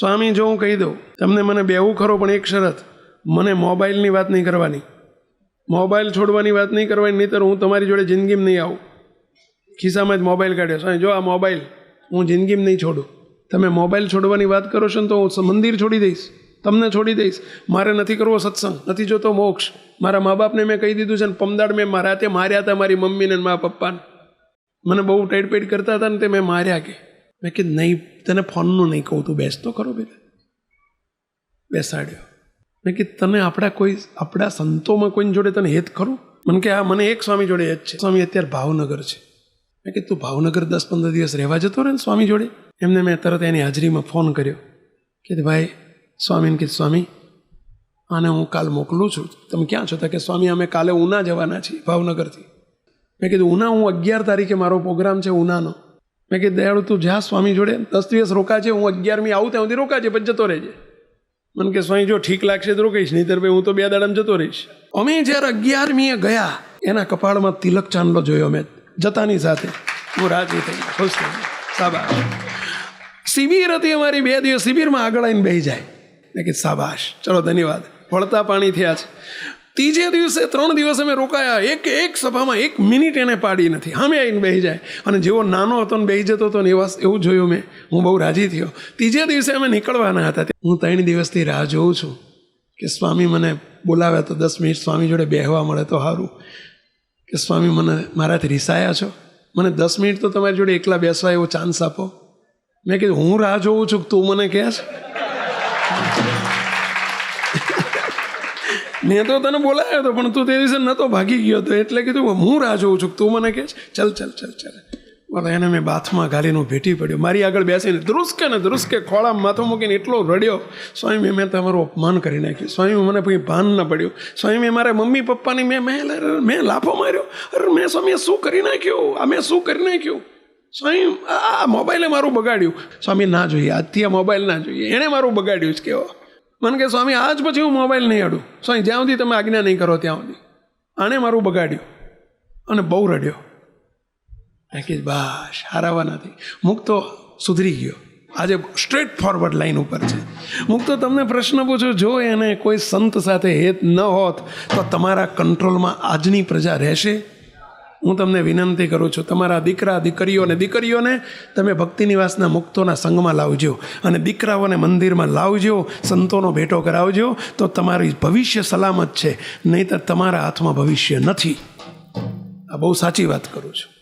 સ્વામી, જો હું કહી દઉં, તમને મને બેવું ખરો, પણ એક શરત, મને મોબાઈલની વાત નહીં કરવાની. મોબાઈલ છોડવાની વાત નહીં કરવાની, નહીંતર હું તમારી જોડે જિંદગીમાં નહીં આવું. ખિસ્સામાં જ મોબાઈલ કાઢ્યો. સ્વામી, જો આ મોબાઈલ હું જિંદગીમાં નહીં છોડું. તમે મોબાઈલ છોડવાની વાત કરો છો ને તો હું મંદિર છોડી દઈશ. તમને છોડી દઈશ. મારે નથી કરવો સત્સંગ. નથી જોતો મોક્ષ. મારા મા બાપને મેં કહી દીધું છે ને, પમદાડ મેં મારા માર્યા હતા મારી મમ્મીને મા પપ્પાને. મને બહુ ટેડપેડ કરતા હતા ને તે મેં માર્યા કે. મેં કે નહીં, તને ફોનનું નહીં કહું તું બેસતો ખરો બેટા બેસાડ્યો. મેં કે તને આપણા કોઈ, આપણા સંતોમાં કોઈની જોડે તને હેત ખરું? મને કે આ મને એક સ્વામી જોડે હેત છે. સ્વામી અત્યારે ભાવનગર છે. મેં કે તું ભાવનગર દસ પંદર દિવસ રહેવા જતો રહે ને સ્વામી જોડે? એમને મેં તરત એની હાજરીમાં ફોન કર્યો. કે ભાઈ સ્વામીને કીધું સ્વામી, આને હું કાલ મોકલું છું. તમે ક્યાં છો? તો કે સ્વામી, અમે કાલે ઉના જવાના છીએ, ભાવનગરથી. મેં કીધું, ઉના હું અગિયાર તારીખે મારો પ્રોગ્રામ છે, ઉનાનો. મેં કીધું દયાળુ તું જા સ્વામી જોડે. દસ દિવસ રોકાજે, હું અગિયારમી આવું, ત્યાં સુધી રોકાજે પણ જતો રહેજે. મને કે, સ્વામી, જો ઠીક લાગશે તો રોકીશ નહીં ભાઈ હું તો બે દાડામાં જતો રહીશ. અમે જ્યારે અગિયારમીએ ગયા, એના કપાળમાં તિલક ચાંદલો જોયો મેં, જતાની સાથે. હું રાજી થઈ ખુશ થઈ. સાબાશ શિબિર હતી અમારી બે દિવસ, શિબિરમાં આગળ આવીને બેસી જાય. મેં કીધું સાબાશ ચલો, ધન્યવાદ. વળતા પાણી થયા છે. ત્રીજે દિવસે, ત્રણ દિવસ અમે રોકાયા. એક એક સભામાં એક મિનિટ એને પાડી નથી. હામે આવીને બેસી જાય. અને જેવો નાનો હતો ને બેસી જતો હતો ને એવા એવું જોયું મેં. હું બહુ રાજી થયો. ત્રીજે દિવસે અમે નીકળવાના હતા. હું ત્રણ દિવસથી રાહ જોઉં છું કે સ્વામી મને બોલાવ્યા તો દસ મિનિટ સ્વામી જોડે બેહવા મળે તો સારું. કે સ્વામી મને મારાથી રિસાયા છો? મને દસ મિનિટ તો તમારી જોડે એકલા બેસવા એવો ચાન્સ આપો. મેં કીધું, હું રાહ જોઉં છું તું મને કહે છે મેં તો તને બોલાવ્યો હતો પણ તું તે દિવસે નહોતો ભાગી ગયો હતો એટલે કીધું હું રાહ જોઉં છું, તું મને કહે ચલ ચલ ચલ ચલ. બોલો, એને મેં બાથમાં ગાલીને ભેટી પડ્યો. મારી આગળ બેસીને ધ્રુસકે ને ધ્રુસકે ખોળા માથું મૂકીને એટલો રડ્યો, સ્વામી, મેં તમારું અપમાન કરી નાખ્યું. સ્વામી, મને પછી ભાન ન પડ્યું. સ્વામી મારા મમ્મી, પપ્પાની મેં મેં મેં લાફો માર્યો. અરે, મેં સ્વામી શું કરી નાખ્યું? આ મેં શું કરી નાખ્યું? સ્વામી, આ મોબાઈલે મારું બગાડ્યું. સ્વામી, ના જોઈએ. આજથી આ મોબાઈલ ના જોઈએ. એણે મારું બગાડ્યું જ કેવો મને કે સ્વામી, આજ પછી હું મોબાઈલ નહીં અડું. સ્વામી, જ્યાં સુધી તમે આજ્ઞા નહીં કરો, ત્યાં સુધી. આણે મારું બગાડ્યું અને બહુ રડ્યો. મેં કીધું, બસ, હારાવા નથી. મુક્તો સુધરી ગયો. આજે સ્ટ્રેટ ફોરવર્ડ લાઈન ઉપર છે. મુક્તો તમને પ્રશ્ન પૂછું, જો એને કોઈ સંત સાથે હેત ન હોત, તો તમારા કંટ્રોલમાં આજની પ્રજા રહેશે? હું તમને વિનંતી કરું છું, તમારા દીકરા, દીકરીઓ અને દીકરીઓને તમે ભક્તિનિવાસના મુક્તોના સંઘમાં લાવજો અને દીકરાઓને મંદિરમાં લાવજો, સંતોનો ભેટો કરાવજો, તો તમારી ભવિષ્ય સલામત છે, નહીંતર તમારા હાથમાં ભવિષ્ય નથી. આ બહુ સાચી વાત કરું છું.